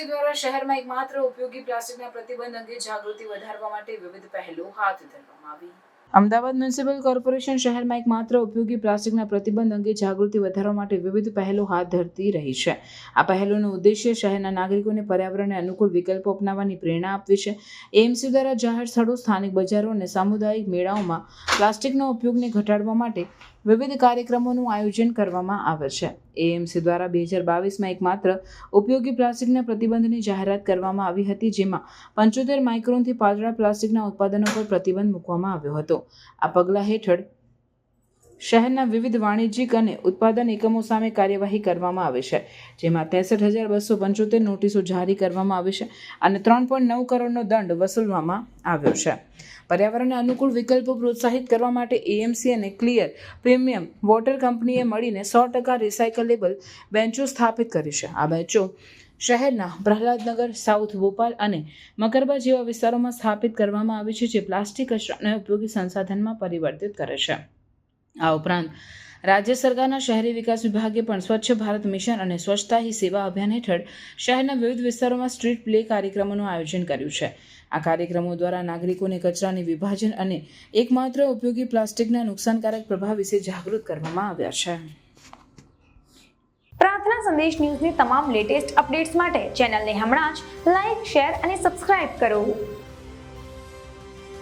AMC દ્વારા શહેરમાં એકમાત્ર ઉપયોગી પ્લાસ્ટિકના પ્રતિબંધ અંગે જાગૃતિ વધારવા માટે વિવિધ પહેલો હાથ ધરવામાં આવી. અમદાવાદ મ્યુનિસિપલ કોર્પોરેશન શહેરમાં એકમાત્ર ઉપયોગી પ્લાસ્ટિકના પ્રતિબંધ અંગે જાગૃતિ વધારવા માટે વિવિધ પહેલો હાથ ધરતી રહી છે. આ પહેલોનો ઉદ્દેશ્ય શહેરના નાગરિકોને પર્યાવરણને અનુકૂળ વિકલ્પો અપનાવવાની પ્રેરણા આપવી છે. એએમસી દ્વારા જાહેર સ્થળો, સ્થાનિક બજારો અને સામુદાયિક મેળાઓમાં પ્લાસ્ટિકના ઉપયોગને ઘટાડવા માટે વિવિધ કાર્યક્રમોનું આયોજન કરવામાં આવે છે. એએમસી દ્વારા બે હજાર બાવીસમાં એકમાત્ર ઉપયોગી પ્લાસ્ટિકના પ્રતિબંધની જાહેરાત કરવામાં આવી હતી, જેમાં પંચોતેર માઇક્રોનથી પાતળા પ્લાસ્ટિકના ઉત્પાદનો પર પ્રતિબંધ મૂકવામાં આવ્યો હતો. આ પગલાં હેઠળ શહેરના વિવિધ વાણિજ્યિક અને ઉત્પાદન એકમો સામે કાર્યવાહી કરવામાં આવે છે, જેમાં ત્રેસઠ હજાર બસો પંચોતેર નોટિસો જારી કરવામાં આવી છે અને ત્રણ પોઈન્ટ નવ કરોડનો દંડ વસૂલવામાં આવ્યો છે. પર્યાવરણને અનુકૂળ વિકલ્પો પ્રોત્સાહિત કરવા માટે એએમસી અને ક્લિયર પ્રીમિયમ વોટર કંપનીએ મળીને સો ટકા રિસાયકલેબલ બેન્ચો સ્થાપિત કરી છે. આ બેન્ચો શહેરના પ્રહલાદનગર, સાઉથ ભોપાલ અને મકરબા જેવા વિસ્તારોમાં સ્થાપિત કરવામાં આવી છે, જે પ્લાસ્ટિક કચરાને ઉપયોગી સંસાધનમાં પરિવર્તિત કરે છે. આ ઉપરાંત રાજ્ય સરકારના શહેરી વિકાસ વિભાગે પણ સ્વચ્છ ભારત મિશન અને સ્વચ્છતા હી સેવા અભિયાન હેઠળ શહેરના વિવિધ વિસ્તારોમાં સ્ટ્રીટ પ્લે કાર્યક્રમોનું આયોજન કર્યું છે. આ કાર્યક્રમો દ્વારા નાગરિકોને કચરાની વિભાજન અને એકમાત્ર ઉપયોગી પ્લાસ્ટિકના નુકસાનકારક પ્રભાવ વિશે જાગૃત કરવામાં આવ્યા છે. પ્રાર્થના સંદેશ ન્યૂઝની તમામ લેટેસ્ટ અપડેટ્સ માટે ચેનલને હમણાં જ લાઈક, શેર અને સબસ્ક્રાઇબ કરો.